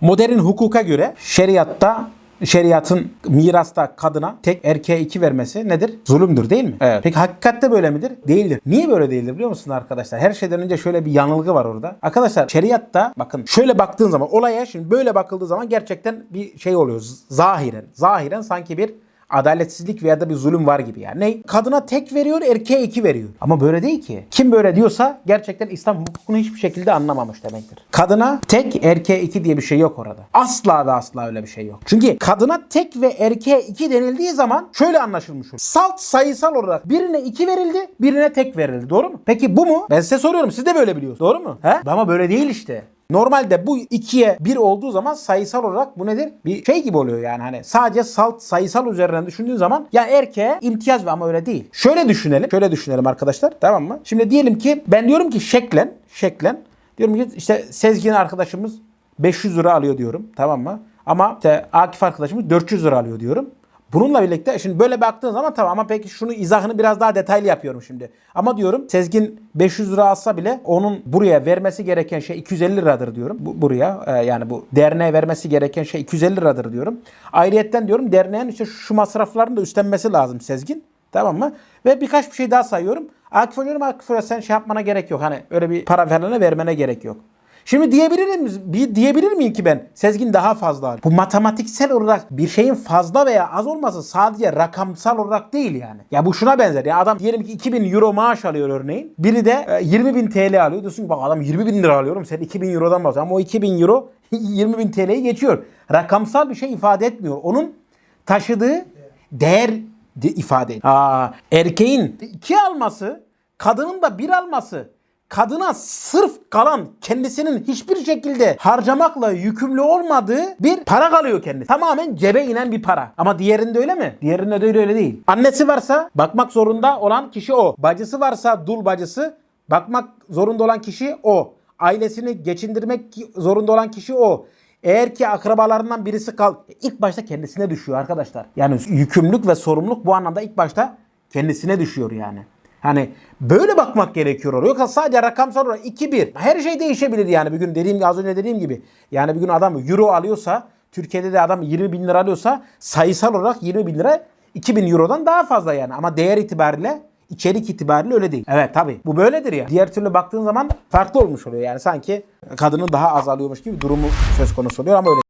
Modern hukuka göre şeriatta şeriatın mirasta kadına tek erkeğe iki vermesi nedir? Zulümdür değil mi? Evet. Peki hakikatte böyle midir? Değildir. Niye böyle değildir biliyor musunuz arkadaşlar? Her şeyden önce şöyle bir yanılgı var orada. Arkadaşlar şeriatta bakın şöyle baktığın zaman olaya şimdi böyle bakıldığı zaman gerçekten bir şey oluyor. Zahiren. Zahiren sanki bir adaletsizlik veya da bir zulüm var gibi yani. Ne? Kadına tek veriyor, erkeğe iki veriyor. Ama böyle değil ki. Kim böyle diyorsa gerçekten İslam hukukunu hiçbir şekilde anlamamış demektir. Kadına tek, erkeğe iki diye bir şey yok orada. Asla ve asla öyle bir şey yok. Çünkü kadına tek ve erkeğe iki denildiği zaman şöyle anlaşılmış olur. Salt sayısal olarak birine iki verildi, birine tek verildi. Doğru mu? Peki bu mu? Ben size soruyorum. Siz de böyle biliyorsunuz. Doğru mu? He? Ama böyle değil işte. Normalde bu ikiye bir olduğu zaman sayısal olarak bu nedir? Bir şey gibi oluyor yani hani sadece salt sayısal üzerinden düşündüğün zaman ya erkeğe imtiyaz ve ama öyle değil. Şöyle düşünelim. Şöyle düşünelim arkadaşlar. Tamam mı? Şimdi diyelim ki ben diyorum ki şeklen şeklen diyorum ki işte Sezgin arkadaşımız 500 lira alıyor diyorum. Tamam mı? Ama işte Akif arkadaşımız 400 lira alıyor diyorum. Bununla birlikte şimdi böyle baktığın zaman tamam ama peki şunu izahını biraz daha detaylı yapıyorum şimdi. Ama diyorum Sezgin 500 lira alsa bile onun buraya vermesi gereken şey 250 liradır diyorum. Bu, buraya e, yani bu derneğe vermesi gereken şey 250 liradır diyorum. Ayrıyetten diyorum derneğin işte şu masraflarını da üstlenmesi lazım Sezgin. Tamam mı? Ve birkaç bir şey daha sayıyorum. Akif diyorum Akif sen şey yapmana gerek yok. Hani öyle bir para verene vermene gerek yok. Şimdi diyebilirim diyebilir miyim ki ben Sezgin daha fazla. Bu matematiksel olarak bir şeyin fazla veya az olması sadece rakamsal olarak değil yani. Ya bu şuna benzer. Ya adam diyelim ki 2000 euro maaş alıyor örneğin. Biri de e, 20 bin TL alıyor. Diyorsun ki bak adam 20 bin lira alıyorum. Sen 2000 eurodan bahsediyorsun. Ama o 2000 euro 20 bin TL'yi geçiyor. Rakamsal bir şey ifade etmiyor. Onun taşıdığı değer de ifade ediyor. Aa, erkeğin iki alması, kadının da bir alması kadına sırf kalan kendisinin hiçbir şekilde harcamakla yükümlü olmadığı bir para kalıyor kendisi. Tamamen cebe inen bir para. Ama diğerinde öyle mi? Diğerinde de öyle, değil. Annesi varsa bakmak zorunda olan kişi o. Bacısı varsa dul bacısı bakmak zorunda olan kişi o. Ailesini geçindirmek zorunda olan kişi o. Eğer ki akrabalarından birisi kal ilk başta kendisine düşüyor arkadaşlar. Yani yükümlülük ve sorumluluk bu anlamda ilk başta kendisine düşüyor yani. Hani böyle bakmak gerekiyor oraya. Yoksa sadece rakamsal olarak 2-1. Her şey değişebilir yani. Bir gün dediğim az önce dediğim gibi. Yani bir gün adam euro alıyorsa Türkiye'de de adam 20 bin lira alıyorsa sayısal olarak 20 bin lira 2000 eurodan daha fazla yani. Ama değer itibariyle içerik itibariyle öyle değil. Evet tabi bu böyledir ya. Diğer türlü baktığın zaman farklı olmuş oluyor. Yani sanki kadının daha az alıyormuş gibi durumu söz konusu oluyor ama öyle